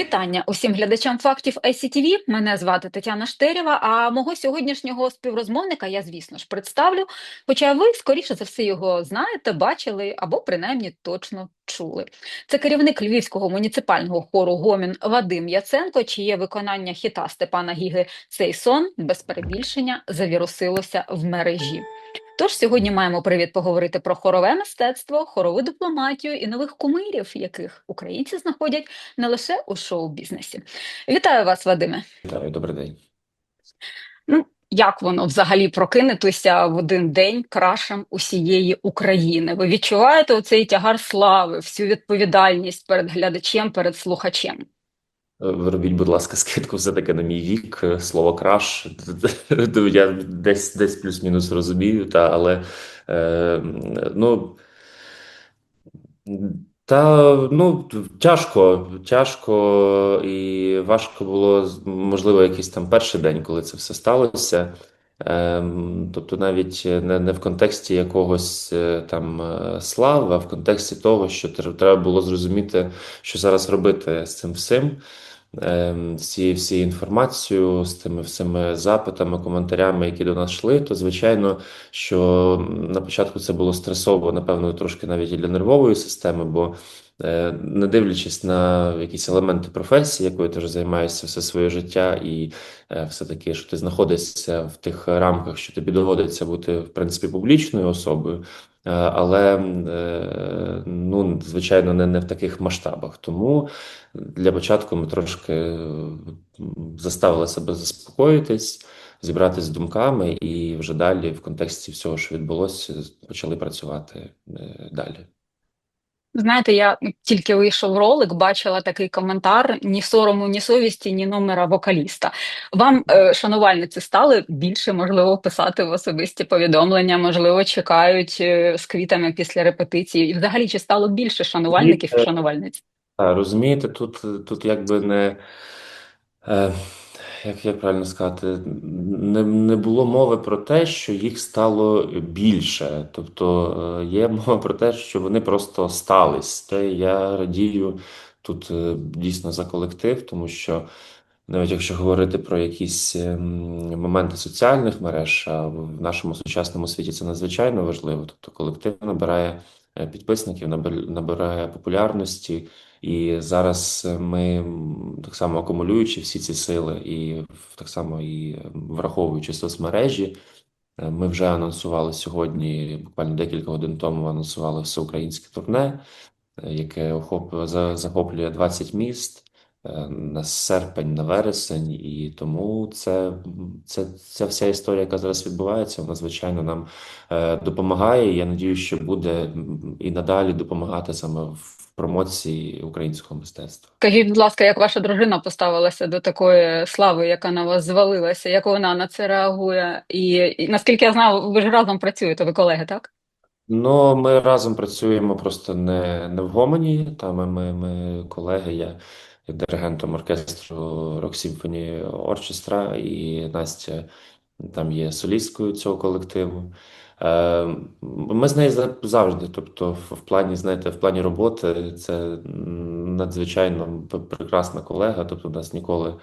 Вітання усім глядачам фактів ICTV. Мене звати Тетяна Штерєва. А мого сьогоднішнього співрозмовника я, звісно ж, представлю. Хоча ви, скоріше за все, його знаєте, бачили або принаймні точно чули. Це керівник львівського муніципального хору Гомін Вадим Яценко, чиє виконання хіта Степана Гіги «Цей сон» без перебільшення завірусилося в мережі. Тож сьогодні маємо привід поговорити про хорове мистецтво, хорову дипломатію і нових кумирів, яких українці знаходять не лише у шоу-бізнесі. Вітаю вас, Вадиме. Вітаю, добрий день. Ну, як воно взагалі прокинутися в один день крашем усієї України? Ви відчуваєте оцей тягар слави, всю відповідальність перед глядачем, перед слухачем? Робіть, будь ласка, скидку все-таки на мій вік. Слово краш. Я десь десь плюс-мінус розумію, та, але е, ну. Та ну тяжко, тяжко і важко було можливо якийсь там перший день, коли це все сталося. Ем, тобто, навіть не, не в контексті якогось е, там е, слави, а в контексті того, що треба було зрозуміти, що зараз робити з цим всім, з цією всією інформацією, з тими всіми запитами, коментарями, які до нас йшли, то звичайно, що на початку це було стресово, напевно, трошки навіть і для нервової системи, бо не дивлячись на якісь елементи професії, якою ти вже займаєшся все своє життя, і е, все-таки, що ти знаходишся в тих рамках, що тобі доводиться бути в принципі публічною особою. Е, Але е, ну, звичайно, не, не в таких масштабах. Тому для початку ми трошки е, заставили себе заспокоїтись, зібратися з думками, і вже далі, в контексті всього, що відбулося, почали працювати е, далі. Знаєте, я тільки вийшов ролик, бачила такий коментар: ні сорому, ні совісті, ні номера вокаліста. Вам, е, шанувальниці, стали більше можливо писати в особисті повідомлення, можливо, чекають е, з квітами після репетиції. І взагалі, чи стало більше шанувальників і Е, шанувальниць? Розумієте, тут, тут якби не. Як, як правильно сказати, не, не було мови про те, що їх стало більше. Тобто е, є мова про те, що вони просто стались. Те я радію тут е, дійсно за колектив, тому що навіть якщо говорити про якісь ем, моменти соціальних мереж, а в нашому сучасному світі це надзвичайно важливо. Тобто колектив набирає е, підписників, набир- набирає популярності. І зараз е, ми так само акумулюючи всі ці сили, і так само і враховуючи соцмережі, е, ми вже анонсували сьогодні, буквально декілька годин тому анонсували всеукраїнське турне, е, яке охоп, захоплює 20 міст на серпень, на вересень, і тому це, це, ця вся історія, яка зараз відбувається, вона звичайно нам допомагає. Я надію, що буде і надалі допомагати саме в промоції українського мистецтва. Скажіть, будь ласка, як ваша дружина поставилася до такої слави, яка на вас звалилася? Як вона на це реагує? І, і наскільки я знаю, ви ж разом працюєте, ви колеги, так? Ну, ми разом працюємо просто не, не в Гомоні. Та ми, ми, ми колеги. Я є диригентом оркестру Rock Symphony Orchestra, і Настя там є солісткою цього колективу. Е, Ми з нею за- завжди, тобто, в плані, знаєте, в плані роботи це надзвичайно прекрасна колега. Тобто, у нас ніколи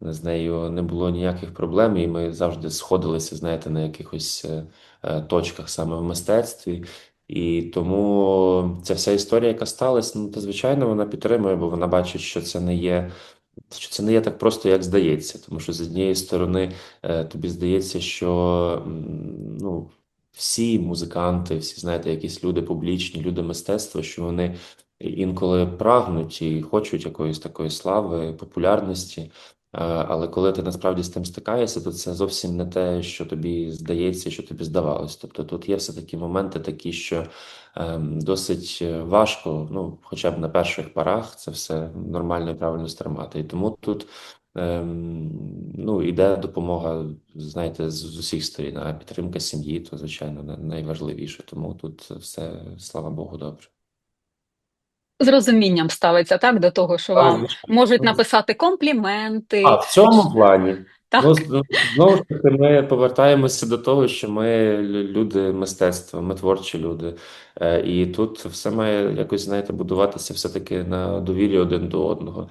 з нею не було ніяких проблем, і ми завжди сходилися, знаєте, на якихось е, е, точках саме в мистецтві. І тому ця вся історія, яка сталася, ну, то звичайно вона підтримує, бо вона бачить, що це не є. Що це не є так просто, як здається, тому що з однієї сторони тобі здається, що ну, всі музиканти, всі знаєте, якісь люди публічні, люди мистецтва, що вони інколи прагнуть і хочуть якоїсь такої слави, популярності. Е, Але коли ти насправді з тим стикаєшся, то це зовсім не те, що тобі здається, що тобі здавалось. Тобто тут є все такі моменти, такі, що ем, досить е, важко, ну, хоча б на перших парах це все нормально і правильно стримати. І тому тут ну, іде допомога, знаєте, з, з усіх сторін, а підтримка сім'ї, то, звичайно, найважливіше. Тому тут все, слава Богу, добре. З розумінням ставиться так до того, що А, вам можуть написати компліменти. А в цьому плані, Так. Ну, ну, знову ж таки, ми повертаємося до того, що ми люди мистецтва, ми творчі люди. Е, І тут все має якось, знаєте, будуватися все-таки на довірі один до одного.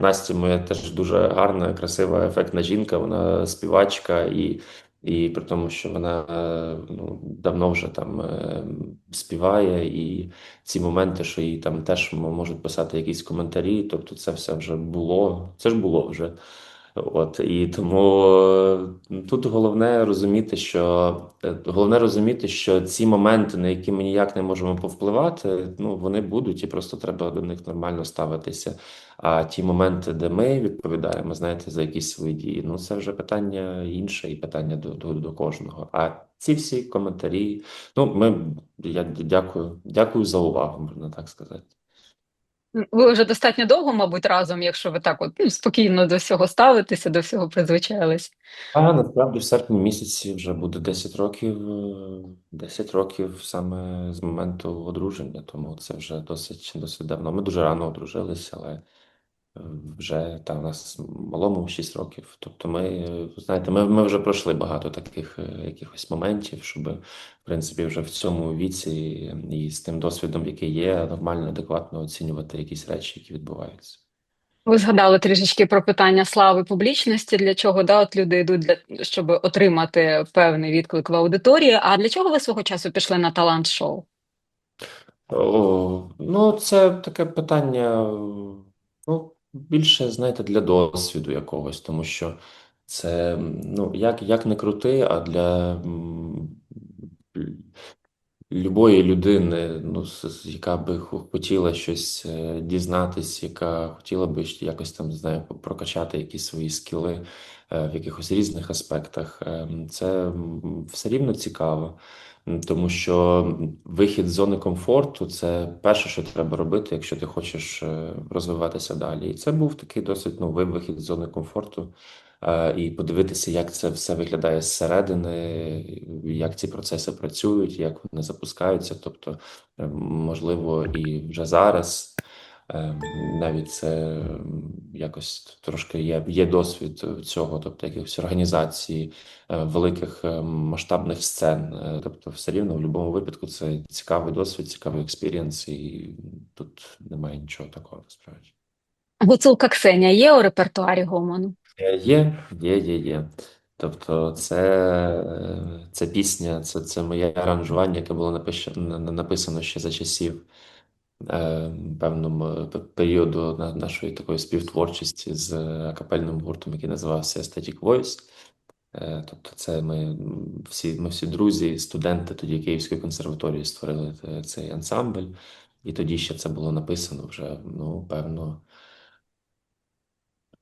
Настя моя теж дуже гарна, красива, ефектна жінка, вона співачка, і, і при тому, що вона е, ну, давно вже там е, співає, і ці моменти, що їй там теж можуть писати якісь коментарі, тобто це все вже було, це ж було вже. От і тому е, тут головне розуміти, що е, головне розуміти, що ці моменти, на які ми ніяк не можемо повпливати, ну вони будуть, і просто треба до них нормально ставитися. А ті моменти, де ми відповідаємо, знаєте, за якісь свої дії, ну це вже питання інше і питання до, до, до кожного. А ці всі коментарі, ну ми я дякую, дякую за увагу, можна так сказати. Ви вже достатньо довго, мабуть, разом, якщо ви так от ну, спокійно до всього ставитеся, до всього призвичаїлись. А насправді в серпні місяці вже буде 10 років, е, 10 років саме з моменту одруження, тому це вже досить досить давно. Ми дуже рано одружилися, але е, вже та у нас малому 6 років. Тобто, ми знаєте, ми, ми вже пройшли багато таких е, якихось моментів, щоб в принципі вже в цьому віці і з тим досвідом, який є, нормально, адекватно оцінювати якісь речі, які відбуваються. Ви згадали трішечки про питання слави публічності, для чого да, от люди йдуть для щоб отримати певний відклик в аудиторії. А для чого ви свого часу пішли на талант-шоу? О, ну, це таке питання, ну, більше, знаєте, для досвіду якогось, тому що це, ну, як, як не крути, а для любої людини, ну, яка би хо- хотіла щось е, дізнатись, яка хотіла би якось там, знаю, прокачати якісь свої скіли е, в якихось різних аспектах, е, це все рівно цікаво. Тому що вихід з зони комфорту це перше, що треба робити, якщо ти хочеш е, розвиватися далі. І це був такий досить новий вихід з зони комфорту. Е, І подивитися, як це все виглядає зсередини, як ці процеси працюють, як вони запускаються. Тобто, можливо, і вже зараз навіть це якось трошки є, є досвід цього, тобто якихось організацій е, великих е, масштабних сцен. Е, Тобто, все рівно в будь-якому випадку це цікавий досвід, цікавий експірієнс, і тут немає нічого такого насправді. Гуцулка Ксенія є у репертуарі Гомону? Є, є, є, є. Тобто, це, це пісня, це, це моє аранжування, яке було написано ще за часів певному періоду нашої такої співтворчості з акапельним гуртом, який називався Aesthetic Voice. Е, Тобто, це ми всі, ми всі друзі, студенти тоді Київської консерваторії створили е, цей ансамбль, і тоді ще це було написано вже, ну, певно.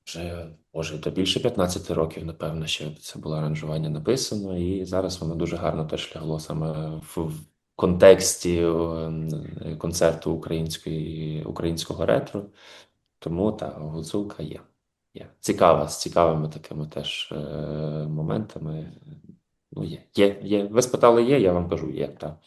Вже може то більше 15 років, напевно, ще це було аранжування написано, і зараз воно дуже гарно теж лягло саме в контексті е, концерту української, українського ретро. Тому та гуцулка є. Є. Цікава, з цікавими такими теж е, моментами. Ну, є, є, є. Ви спитали, є, я вам кажу, є, так.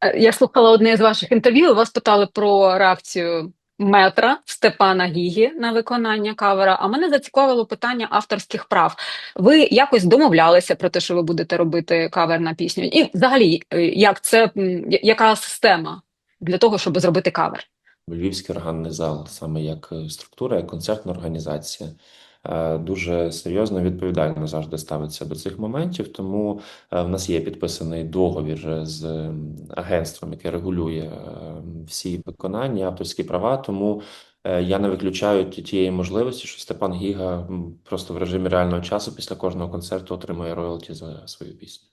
Е, Я слухала одне з ваших інтерв'ю. Вас питали про реакцію метра Степана Гігі на виконання кавера. А мене зацікавило питання авторських прав. Ви якось домовлялися про те, що ви будете робити кавер на пісню? І взагалі, е, як це яка система для того, щоб зробити кавер? Львівський органний зал, саме як е, структура, як концертна організація, дуже серйозно відповідально завжди ставиться до цих моментів. Тому е, в нас є підписаний договір з агентством, яке регулює е, всі виконання, авторські права. Тому е, я не виключаю ті- тієї можливості, що Степан Гіга просто в режимі реального часу після кожного концерту отримує роялті за свою пісню.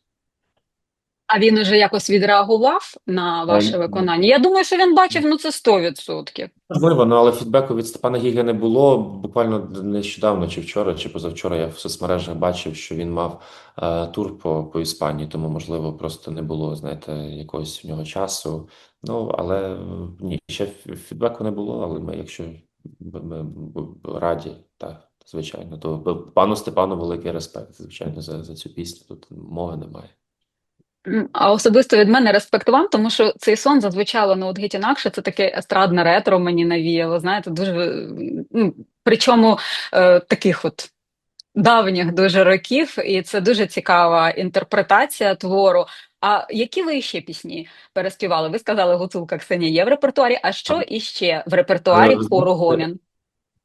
А він уже якось відреагував на ваше виконання? Я думаю, що він бачив ну це 100%. Можливо, ну але фідбеку від Степана Гіга не було. Буквально нещодавно, чи вчора, чи позавчора я в соцмережах бачив, що він мав е, тур по, по Іспанії, тому можливо просто не було, знаєте, якогось в нього часу. Ну але ні, ще фі- фідбеку не було. Але ми, якщо ми раді, так звичайно, то пану Степану великий респект, звичайно, за, за цю пісню. Тут мови немає. А особисто від мене респект вам, тому що цей сон зазвучало ну от геть інакше. Це таке естрадне ретро мені навіяло. Знаєте, дуже ну, причому е, таких от давніх дуже років, і це дуже цікава інтерпретація твору. А які ви ще пісні переспівали? Ви сказали Гуцулка Ксенія є в репертуарі. А що іще в репертуарі хору Гомін?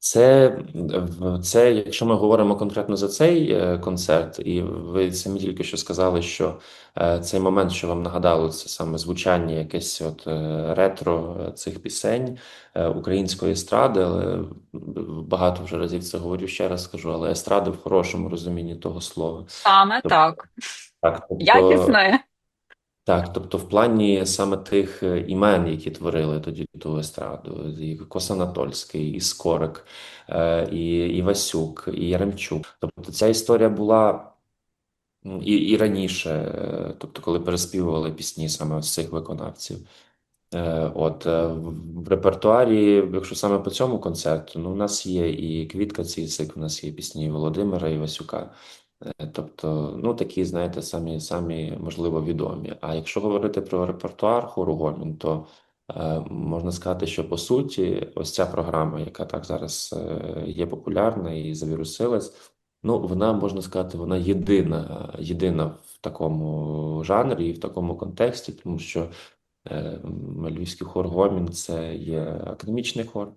Це, це, якщо ми говоримо конкретно за цей е, концерт, і ви самі тільки що сказали, що е, цей момент, що вам нагадало, це саме звучання якесь от е, ретро цих пісень української естради, але багато вже разів це говорю ще раз скажу, але естради в хорошому розумінні того слова. Саме Тобто, так. так, тобто, Якісне. Так, тобто в плані саме тих е, імен, які творили тоді ту естраду, і Косанатольський, і Скорик, е, і Івасюк, і Яремчук. Тобто ця історія була і, і раніше, е, тобто коли переспівували пісні саме з цих виконавців. От в репертуарі, якщо саме по цьому концерту, ну, у нас є і Квітка Цісик, у нас є пісні Володимира Івасюка. Е, Тобто, ну такі, знаєте, самі самі можливо відомі. А якщо говорити про репертуар хору Гомін, то е, можна сказати, що по суті, ось ця програма, яка так зараз е, є популярна і завірусилась, ну вона можна сказати, вона єдина, єдина в такому жанрі і в такому контексті, тому що е, Львівський хор Гомін це є академічний хор.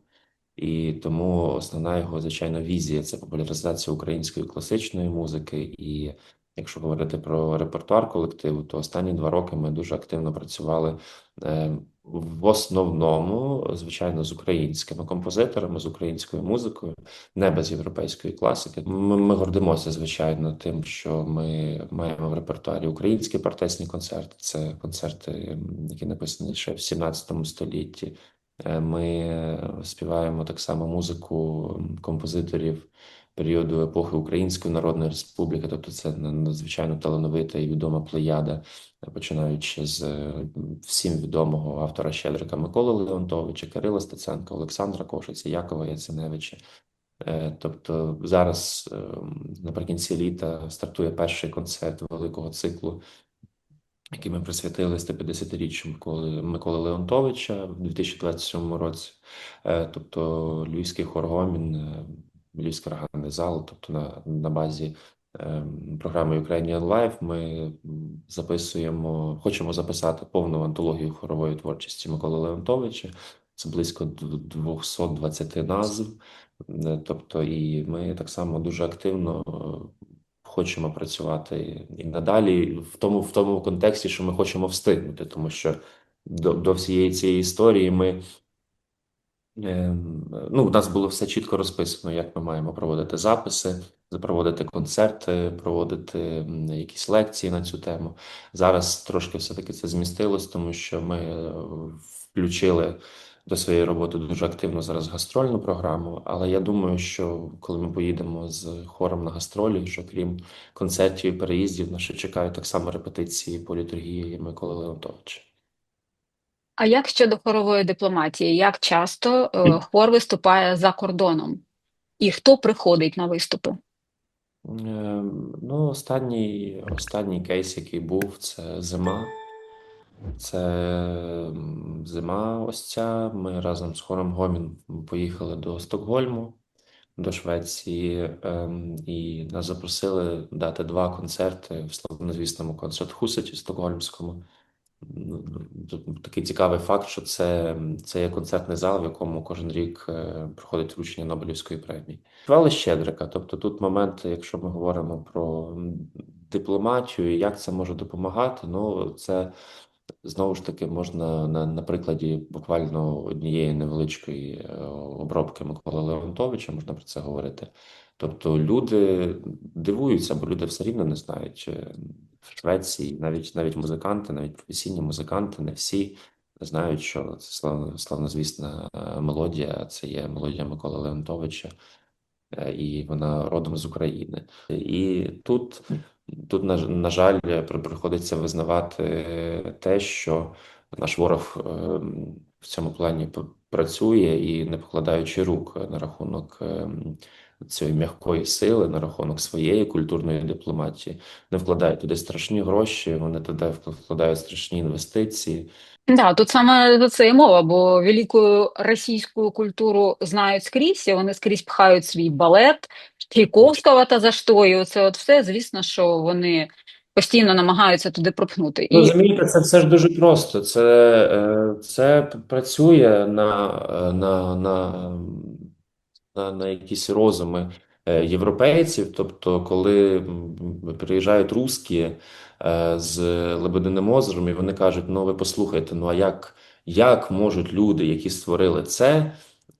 І тому основна його, звичайно, візія це популяризація української класичної музики. І якщо говорити про репертуар колективу, то останні два роки ми дуже активно працювали е, в основному, звичайно, з українськими композиторами, з українською музикою, не без європейської класики. Ми, ми гордимося, звичайно, тим, що ми маємо в репертуарі українські партесні концерти. Це концерти, які написані ще в 17 столітті. Е, Ми співаємо так само музику композиторів періоду епохи Української Народної Республіки, тобто це надзвичайно талановита і відома плеяда, починаючи з е, всім відомого автора Щедрика Миколи Леонтовича, Кирила Стеценка, Олександра Кошиця, Якова Яценевича. Е, Тобто зараз е, наприкінці літа стартує перший концерт великого циклу який ми присвятили 150-річчю Миколи, Миколи Леонтовича в 2027 році. Е, Тобто Львівський хор Гомін, е, Львівський органний зал, тобто на, на базі е, програми Ukrainian Live ми записуємо, хочемо записати повну антологію хорової творчості Миколи Леонтовича. Це близько 220 назв. Тобто, і ми так само дуже активно хочемо працювати і надалі в тому, в тому контексті, що ми хочемо встигнути, тому що до, до всієї цієї історії ми. Ем, Ну, у нас було все чітко розписано, як ми маємо проводити записи, проводити концерти, проводити якісь лекції на цю тему. Зараз трошки все-таки це змістилось, тому що ми е, включили до своєї роботи дуже активно зараз гастрольну програму. Але я думаю, що коли ми поїдемо з хором на гастролі, що крім концертів і переїздів, нас ще чекають так само репетиції по літургії Миколи Леонтовича. А як щодо хорової дипломатії? Як часто е, хор виступає за кордоном? І хто приходить на виступи? Ем, Ну, останній, останній кейс, який був, це зима. Це зима ось ця. Ми разом з хором Гомін поїхали до Стокгольму, до Швеції, ем, і нас запросили дати два концерти в славнозвісному концерт-хусеті Стокгольмському. Ну, Такий цікавий факт, що це, це є концертний зал, в якому кожен рік е, проходить вручення Нобелівської премії. Співали Щедрика. Тобто тут момент, якщо ми говоримо про дипломатію, як це може допомагати, ну це знову ж таки можна на, на прикладі буквально однієї невеличкої е, обробки Миколи Леонтовича, можна про це говорити. Тобто люди дивуються, бо люди все рівно не знають. е, В Швеції навіть навіть музиканти, навіть професійні музиканти, не всі знають, що це славно, славнозвісна е, мелодія. Це є мелодія Миколи Леонтовича, е, і вона родом з України. І тут, тут на, на жаль, приходиться визнавати те, що наш ворог ем, в цьому плані працює і не покладаючи рук на рахунок цієї м'якої сили на рахунок своєї культурної дипломатії. не вкладають туди страшні гроші, вони туди вкладають страшні інвестиції. Да, тут саме за це і мова, бо велику російську культуру знають скрізь, і вони скрізь пхають свій балет, Чайковського та за що, і оце от все, звісно, що вони постійно намагаються туди пропхнути. Ну, Розумієте, це все ж дуже просто. Це, е, це працює на, е, на, на, на, на якісь розуми е, європейців. Тобто, коли приїжджають русські з Лебединим озером, і вони кажуть: ну ви послухайте, ну а як, як можуть люди, які створили це,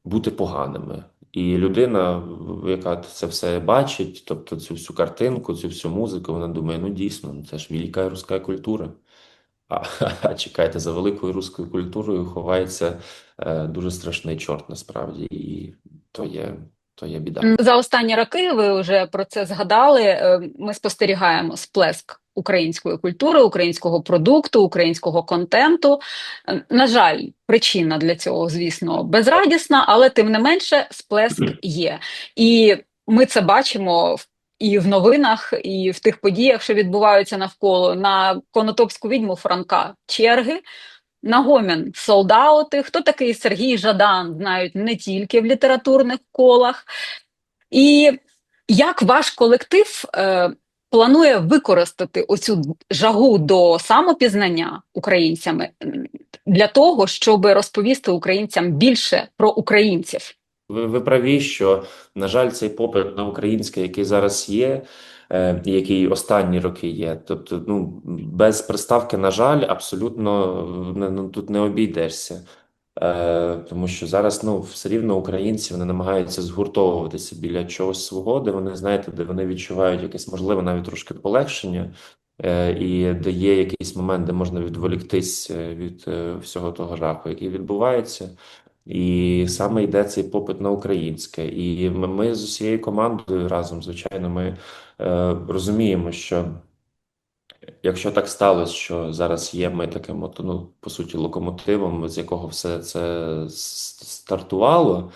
бути поганими? І людина, яка це все бачить, тобто цю всю картинку, цю всю музику, вона думає: ну дійсно, ну, це ж велика руська культура. А, а чекайте, за великою руською культурою ховається е, дуже страшний чорт насправді, і то є, то є біда. За останні роки ви вже про це згадали. е, Ми спостерігаємо сплеск української культури, українського продукту, українського контенту. Е, На жаль, причина для цього, звісно, безрадісна, але тим не менше сплеск є. І ми це бачимо в- і в новинах, і в тих подіях, що відбуваються навколо на Конотопську відьму Франка черги. На гомін солдаути. Хто такий Сергій Жадан, знають не тільки в літературних колах. І як ваш колектив е, планує використати оцю жагу до самопізнання українцями для того, щоб розповісти українцям більше про українців? Ви, ви праві, що, на жаль, цей попит на українське, який зараз є, е, який останні роки є. Тобто, ну, без приставки, на жаль, абсолютно е, не, ну, тут не обійдешся. Е, тому що зараз ну, все рівно українці вони намагаються згуртовуватися біля чогось свого, де вони, знаєте, де вони відчувають якесь, можливо, навіть трошки полегшення, е, і де є якийсь момент, де можна відволіктись е, від всього того жаху, який відбувається. І саме йде цей попит на українське. І ми, ми з усією командою разом, звичайно, ми е, розуміємо, що якщо так сталося, що зараз є ми таким, ну, по суті, локомотивом, з якого все це стартувало.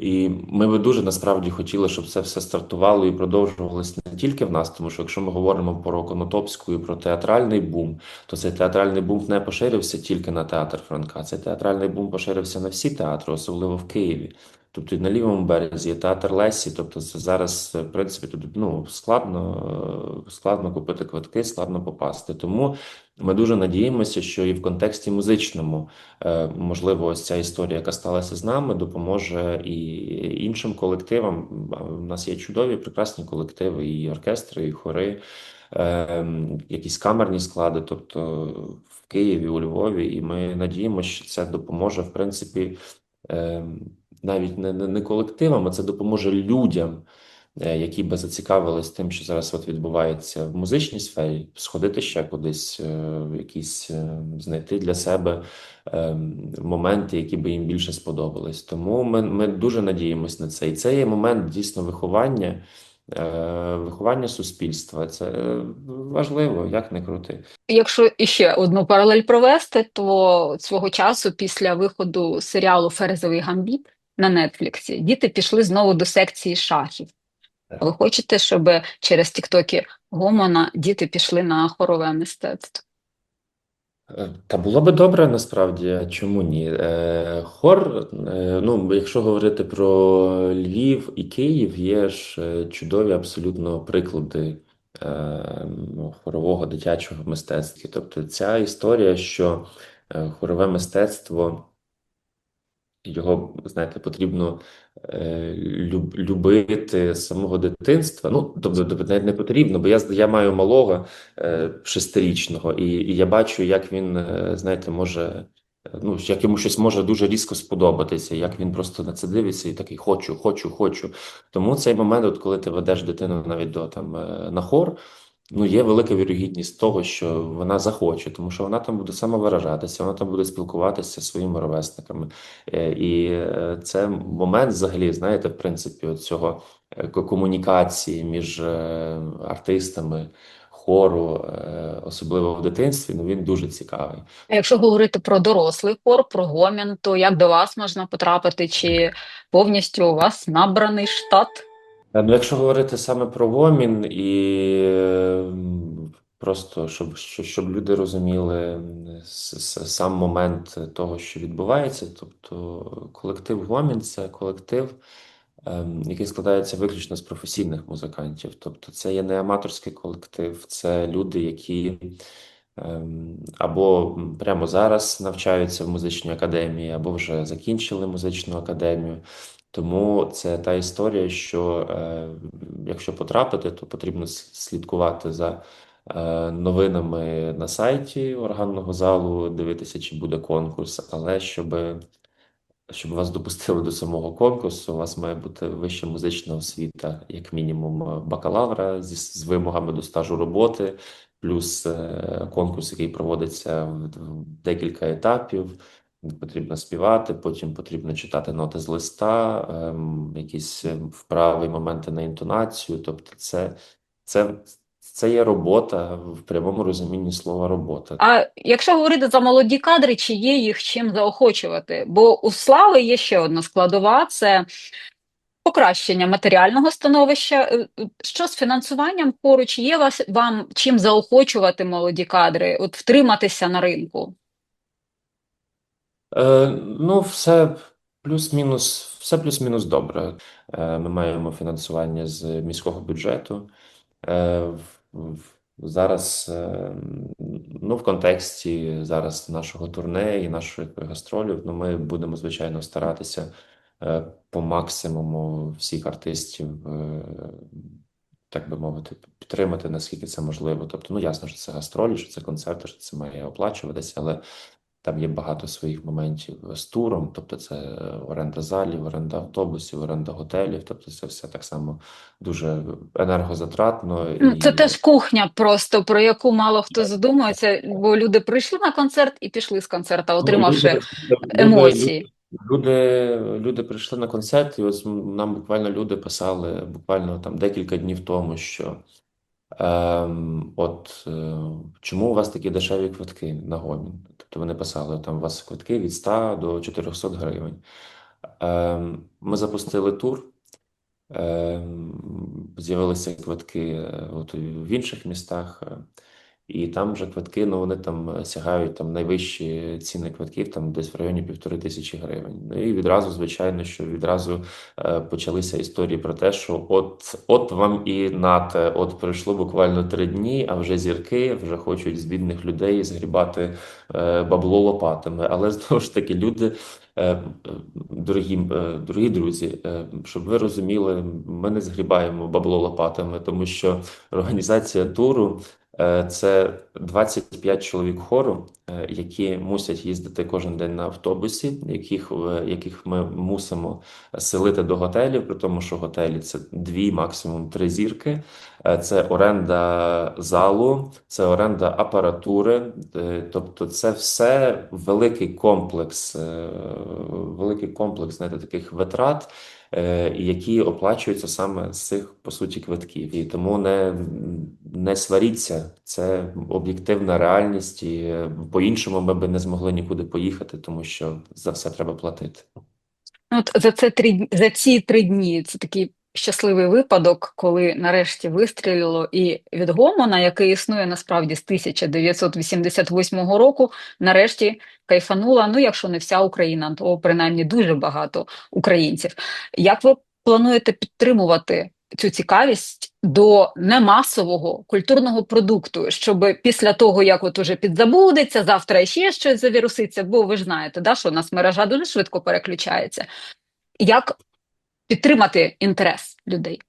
І ми би дуже насправді хотіли, щоб це все стартувало і продовжувалось не тільки в нас, тому що якщо ми говоримо про Конотопську і про театральний бум, то цей театральний бум не поширився тільки на театр Франка. Цей театральний бум поширився на всі театри, особливо в Києві. Тобто і на лівому березі театр Лесі. Тобто це зараз, в принципі, тут ну, складно, е, складно купити квитки, складно попасти. Тому ми дуже надіємося, що і в контексті музичному, е, можливо, ось ця історія, яка сталася з нами, допоможе і іншим колективам. У нас є чудові, прекрасні колективи, і оркестри, і хори, е, якісь камерні склади, тобто в Києві, у Львові. І ми надіємося, що це допоможе, в принципі, е, навіть не, не, колективам, а це допоможе людям, е, які би зацікавились тим, що зараз от відбувається в музичній сфері, сходити ще кудись, е, якісь е, знайти для себе е, моменти, які би їм більше сподобались. Тому ми, ми дуже надіємось на це. І це є момент дійсно виховання, виховання суспільства. Це е, важливо, як не крути. Якщо іще одну паралель провести, то свого часу після виходу серіалу Ферзовий гамбіт на Нетфліксі діти пішли знову до секції шахів. Ви хочете, щоб через тіктоки Гомона діти пішли на хорове мистецтво? Е, Та було би добре насправді, чому ні? Е, Хор, е, ну, якщо говорити про Львів і Київ, є ж чудові абсолютно приклади хорового дитячого мистецтва. Тобто ця історія, що хорове мистецтво, його, знаєте, потрібно любити з самого дитинства. Ну, тобто, тобто навіть не потрібно, бо я, я маю малого е, шестирічного, і, і я бачу, як він, е, знаєте, може, е, ну, як йому щось може дуже різко сподобатися, як він просто на це дивиться і такий хочу, хочу, хочу. Тому цей момент, от коли ти ведеш дитину навіть до там е, на хор. Ну, є велика вірогідність того, що вона захоче, тому що вона там буде самовиражатися, вона там буде спілкуватися зі своїми ровесниками. Е, І е, це момент, взагалі, знаєте, в принципі, цього е, комунікації між артистами хору, особливо в дитинстві, ну він дуже цікавий. А якщо говорити про дорослий хор, про гомін, то як до вас можна потрапити? Чи повністю у вас набраний штат? Е, Ну, якщо говорити саме про гомін і просто щоб, щоб, люди розуміли сам момент того, що відбувається, тобто колектив гомін це колектив, ем, який складається виключно з професійних музикантів. Тобто це є не аматорський колектив, це люди, які ем, або прямо зараз навчаються в музичній академії, або вже закінчили музичну академію. Тому це та історія, що е, якщо потрапити, то потрібно слідкувати за е, новинами на сайті органного залу, дивитися, чи буде конкурс. Але щоб, щоб вас допустили до самого конкурсу, у вас має бути вища музична освіта, як мінімум, е, бакалавра зі, з вимогами до стажу роботи, плюс е, конкурс, який проводиться в, в декілька етапів. Потрібно співати, потім потрібно читати ноти з листа, ем, якісь ем, вправи, моменти на інтонацію. Тобто, це, це, це є робота в прямому розумінні слова робота. А якщо говорити за молоді кадри, чи є їх чим заохочувати? Бо у слави є ще одна складова: це покращення матеріального становища. Е, Що з фінансуванням поруч є вас вам чим заохочувати молоді кадри, от втриматися на ринку? Е, ну, все плюс-мінус, все плюс-мінус добре. Е, ми маємо фінансування з міського бюджету. Е, Зараз, ну, в контексті зараз нашого турне і наших гастролів, ну, ми будемо, звичайно, старатися по максимуму всіх артистів, так би мовити, підтримати, наскільки це можливо. Тобто, ну, ясно, що це гастролі, що це концерти, що це має оплачуватися, але там є багато своїх моментів з туром, тобто це оренда залів, оренда автобусів, оренда готелів. Тобто це все так само дуже енергозатратно Ну, Це і теж кухня, просто про яку мало хто задумується, бо люди прийшли на концерт і пішли з концерта, Ну, отримавши люди, емоції. люди, люди прийшли на концерт, і ось нам буквально люди писали буквально там декілька днів тому, що ем, от е, чому у вас такі дешеві квитки на гомін? Тобто вони писали, там у вас квитки від 100 до 400 гривень. Ем, ми запустили тур. Ем, З'явилися квитки е, от в інших містах, і там вже квитки, ну вони там е, сягають там найвищі ціни квитків, там десь в районі півтори тисячі гривень. Ну і відразу, звичайно, що відразу е, почалися історії про те, що от, от вам і нате, от пройшло буквально три дні, а вже зірки вже хочуть з бідних людей згрібати е, бабло лопатами. Але знову ж таки, люди. Е, е, Дорогі, дорогі друзі, щоб ви розуміли, ми не згрібаємо бабло лопатами, тому що організація туру це 25 чоловік хору, е, які мусять їздити кожен день на автобусі, яких, е, яких ми мусимо селити до готелів, при тому, що готелі це дві, максимум три зірки. Е, Це оренда залу, це оренда апаратури, е, тобто це все великий комплекс, е, великий комплекс знаєте, таких витрат, е, які оплачуються саме з цих по суті квитків. І тому не, не сваріться, це об'єктивна реальність, і е, по-іншому ми би не змогли нікуди поїхати, тому що за все треба платити. Ну, От за це три за ці три дні це такий щасливий випадок, коли нарешті вистрілило і від гомона, який існує насправді з 1988 року, нарешті кайфанула. Ну, якщо не вся Україна, то принаймні дуже багато українців. Як ви плануєте підтримувати цю цікавість до немасового культурного продукту, щоб після того, як от уже підзабудеться, завтра ще щось завіруситься, бо ви ж знаєте, да, що у нас мережа дуже швидко переключається. Як підтримати інтерес людей?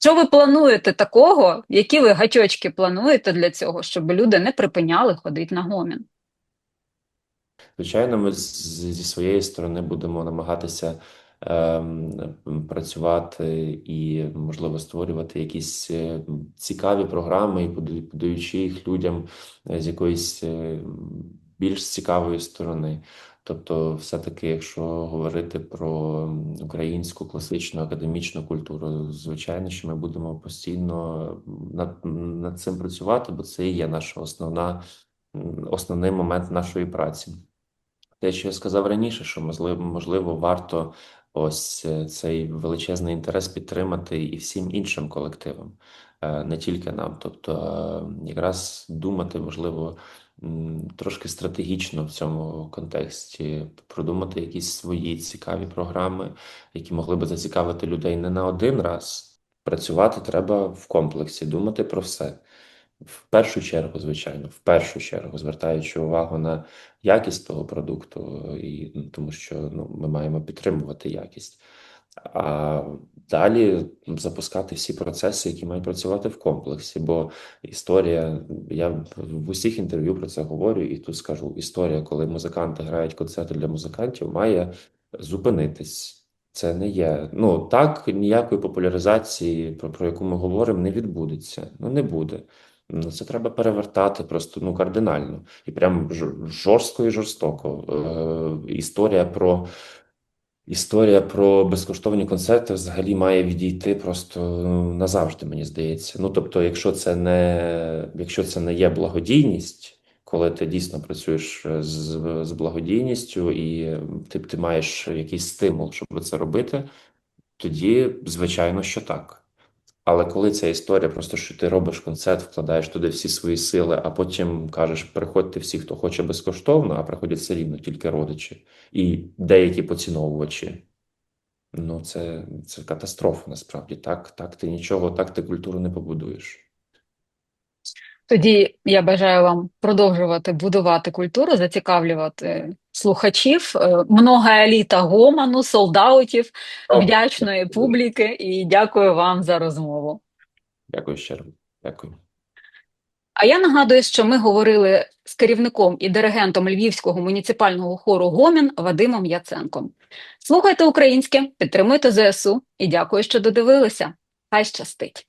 Що ви плануєте такого? Які ви гачочки плануєте для цього, щоб люди не припиняли ходити на гомін? Звичайно, ми зі своєї сторони будемо намагатися ем, працювати і, можливо, створювати якісь е, цікаві програми і подаючи їх людям е, з якоїсь е, більш цікавої сторони. Тобто, все-таки, якщо говорити про українську класичну академічну культуру, звичайно, що ми будемо постійно над, над цим працювати, бо це і є наша основна, основний момент нашої праці. Те, що я сказав раніше, що можливо, можливо, варто ось е, цей величезний інтерес підтримати і всім іншим колективам, е, не тільки нам. Тобто, е, якраз думати, можливо, трошки стратегічно в цьому контексті, продумати якісь свої цікаві програми, які могли би зацікавити людей не на один раз. Працювати треба в комплексі, думати про все. В першу чергу, звичайно, в першу чергу, звертаючи увагу на якість того продукту, і ну, тому що ну, ми маємо підтримувати якість. А далі запускати всі процеси, які мають працювати в комплексі. Бо історія, я в- усіх інтерв'ю про це говорю, і тут скажу: історія, коли музиканти грають концерти для музикантів, має зупинитись. Це не є. Ну так, ніякої популяризації, про, про яку ми говоримо, не відбудеться. Ну не буде. Ну, це треба перевертати просто ну кардинально і прям жорстко і жорстоко. Е, історія про історія про безкоштовні концерти взагалі має відійти просто ну, назавжди, мені здається. Ну тобто, якщо це не якщо це не є благодійність. Коли ти дійсно працюєш з, з благодійністю і ти, ти маєш якийсь стимул, щоб це робити, тоді, звичайно, що так. Але коли ця історія, просто що ти робиш концерт, вкладаєш туди всі свої сили, а потім кажеш, приходьте всі, хто хоче безкоштовно, а приходять все рівно тільки родичі і деякі поціновувачі. Ну, це, це катастрофа насправді. Так, так ти нічого, так ти культуру не побудуєш. Тоді я бажаю вам продовжувати будувати культуру, зацікавлювати слухачів, е, много еліта гомону, солдаутів, вдячної публіки, і дякую вам за розмову. Дякую щиро. Дякую. А я нагадую, що ми говорили з керівником і диригентом Львівського муніципального хору Гомін Вадимом Яценком. Слухайте українське, підтримуйте ЗСУ і дякую, що додивилися. Хай щастить!